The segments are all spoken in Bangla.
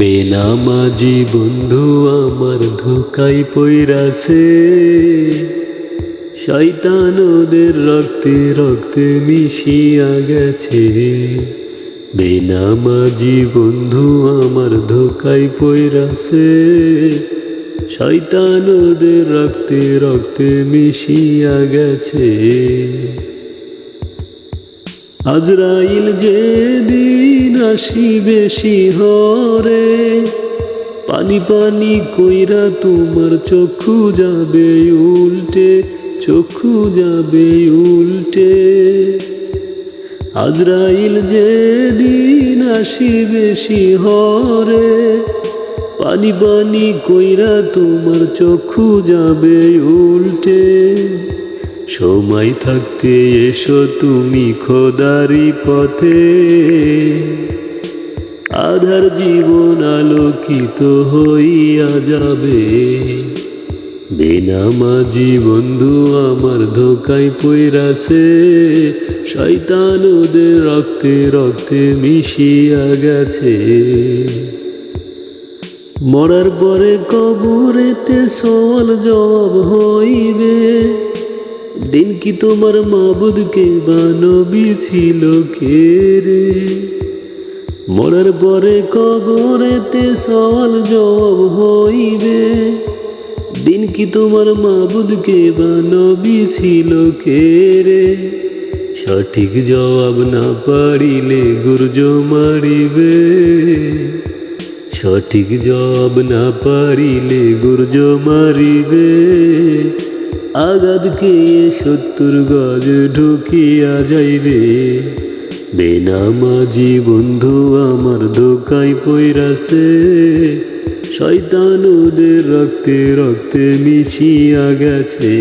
বেনামাজি বন্ধু আমার ধোকাই পইরাছে, শয়তান ওদের রক্তে রক্তে মিশিয়া গেছে। বেনামাজি বন্ধু আমার ধোকাই পইরাছে, শয়তান ওদের রক্তে রক্তে মিশিয়া গেছে। আজরাইল যে দিন আসিবে শিহরে, পানি পানি কইরা তোমার চক্ষু যাবে উল্টে, চক্ষু যাবে উল্টে। আজরাইল যে দিন আসিবে শিহরে, পানি পানি কইরা তোমার চক্ষু যাবে উল্টে। সময় থাকতে এসো তুমি খোদারি পথে। আধার জীবন আলোকিত হইয়া যাবে। বেনামাজি বন্ধু, আমার ধোকায় পইরাছে। শয়তান ওদের রক্তে রক্তে মিশিয়া গেছে। মরার পরে কবরেতে সওয়াল জবাব হইবে। দিন কি তোমার মাবুদকে বানবি ছিল কে রে? মরার পরে কবরেতে সওয়াল জবাব হইবে। দিন কি তোমার মাবুদকে বানবি ছিল কে রে? সঠিক জবাব না পারিলে গুর্জ মারিবে। সঠিক জবাব না পারিলে গুর্জ মারিবে। আগাদকে সত্তর গজ ঢুকিয়া যাইবে। বেনামাজি বন্ধু আমার দোকাই পইরাছে। শয়তান ওদের রক্তে রক্তে মিশিয়া গেছে।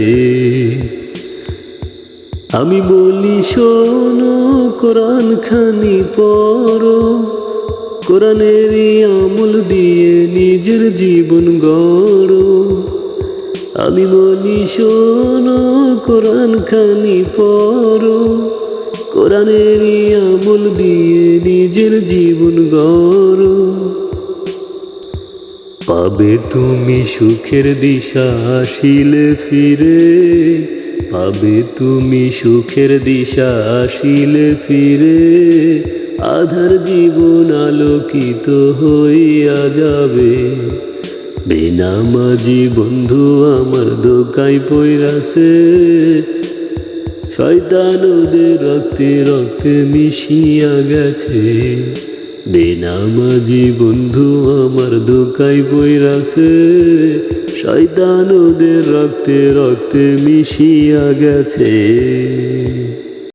আমি বলি, শোনো কোরআন খানি পড়ো। কোরআনেরই আমল দিয়ে নিজের জীবন গড়ো। আমি বলি, শোনো, কোরআন খানি পড়ো। কোরআনেরই আমল দিয়ে নিজের জীবন গড়ো। পাবে তুমি সুখের দিশা, আসিলে ফিরে। পাবে তুমি সুখের দিশা, আসিলে ফিরে। আধার জীবন আলোকিত হইয়া যাবে। বেনামাজি বন্ধু আমার দোকাই পইরাছে। শয়তান ওদের রক্তে রক্তে মিশিয়া গেছে। বেনামাজি বন্ধু আমার দোকাই পইরাছে। শয়তান ওদের রক্তে রক্তে মিশিয়া গেছে।